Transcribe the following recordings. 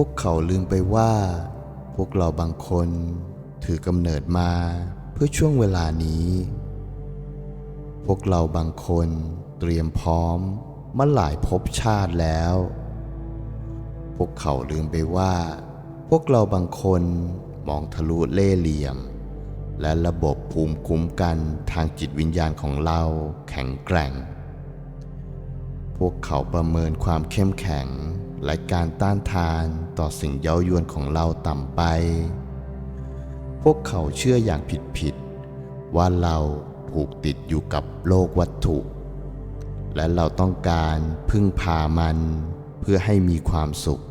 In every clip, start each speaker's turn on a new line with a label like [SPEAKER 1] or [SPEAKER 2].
[SPEAKER 1] วกเขาลืมไปว่า พวกเราบางคนถือกำเนิดมาเพื่อช่วงเวลานี้ พวกเราบางคนเตรียมพร้อมมาหลายภพชาติแล้ว พวกเขาลืมไปว่า พวกเราบางคนมองทะลุเล่เหลี่ยม และระบบภูมิคุ้มกันทางจิตวิญญาณของเราแข็งแกร่ง พวกเขาประเมินความเข้มแข็ง และการต้านทานต่อสิ่งเย้ายวนของเราต่ำไป พวกเขาเชื่ออย่างผิดๆว่าเราผูกติดอยู่กับโลกวัตถุ และเราต้องการพึ่งพามันเพื่อให้มีความสุข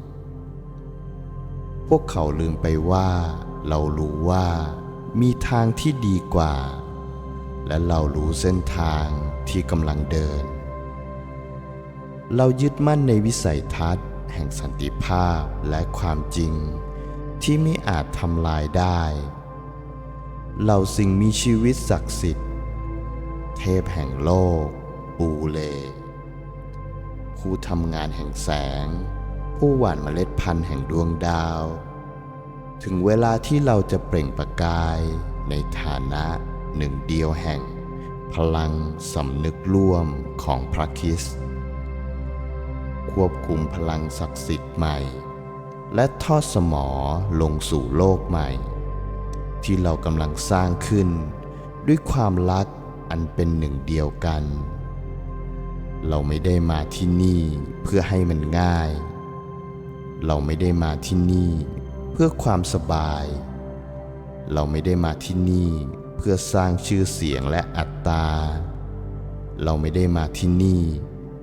[SPEAKER 1] พวกเขาลืมไปว่า เรารู้ว่ามีทางที่ดีกว่า และเรารู้เส้นทางที่กำลังเดิน เรายึดมั่นในวิสัยทัศน์ แห่งสันติภาพและความจริง ที่ไม่อาจทำลายได้เราสิ่งมีชีวิตศักดิ์สิทธิ์ เทพแห่งโลก ปูเล ผู้ทำงานแห่งแสง ผู้หว่านเมล็ดพันธุ์แห่งดวงดาว ถึงเวลาที่เราจะเปล่งประกายในฐานะหนึ่งเดียวแห่ง พลังสำนึกร่วมของพระคริสต์ ควบคุมพลังศักดิ์สิทธิ์ใหม่ และทอดสมอลงสู่โลกใหม่ ที่เรากำลังสร้างขึ้น ด้วยความรักอันเป็นหนึ่งเดียวกัน เราไม่ได้มาที่นี่เพื่อให้มันง่าย เราไม่ได้มาที่นี่เพื่อความสบาย เราไม่ได้มาที่นี่เพื่อสร้างชื่อเสียงและอัตตา เราไม่ได้มาที่นี่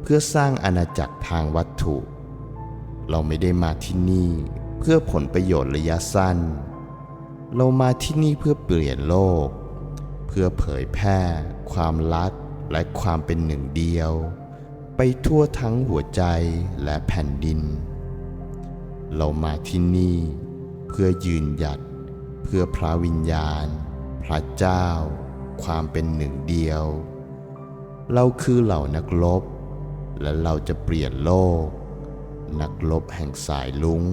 [SPEAKER 1] เพื่อสร้างอาณาจักรทางวัตถุ เราไม่ได้มาที่นี่เพื่อผลประโยชน์ระยะสั้น เรามาที่นี่เพื่อเปลี่ยนโลก เพื่อเผยแพร่ ความรักและความเป็นหนึ่งเดียว ไปทั่วทั้งหัวใจและแผ่นดิน เรามาที่นี่ เพื่อยืนหยัด เพื่อพระวิญญาณ พระเจ้า ความเป็นหนึ่งเดียว เราคือเหล่านักรบ และเราจะเปลี่ยนโลก นักรบแห่งสายลุง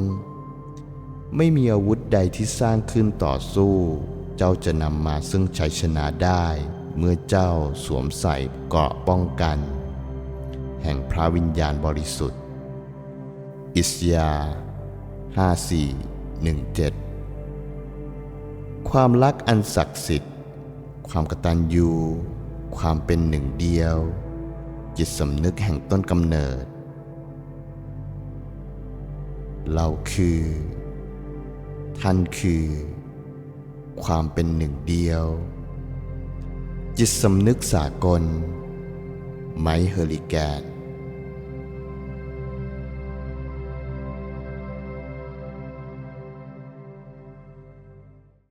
[SPEAKER 1] ไม่มีอาวุธใดที่สร้างขึ้นต่อสู้ เจ้าจะนำมาซึ่งชัยชนะได้ เมื่อเจ้าสวมใส่เกราะป้องกัน แห่งพระวิญญาณบริสุทธิ์ อิสยาห์5417 ความรักอันศักดิ์สิทธิ์ ความกตัญญู ความเป็นหนึ่งเดียว จิตสำนึกแห่งต้นกำเนิด เราคือ ท่านคือ ความเป็นหนึ่งเดียว จิตสำนึกสากล ไมเฮอริแกน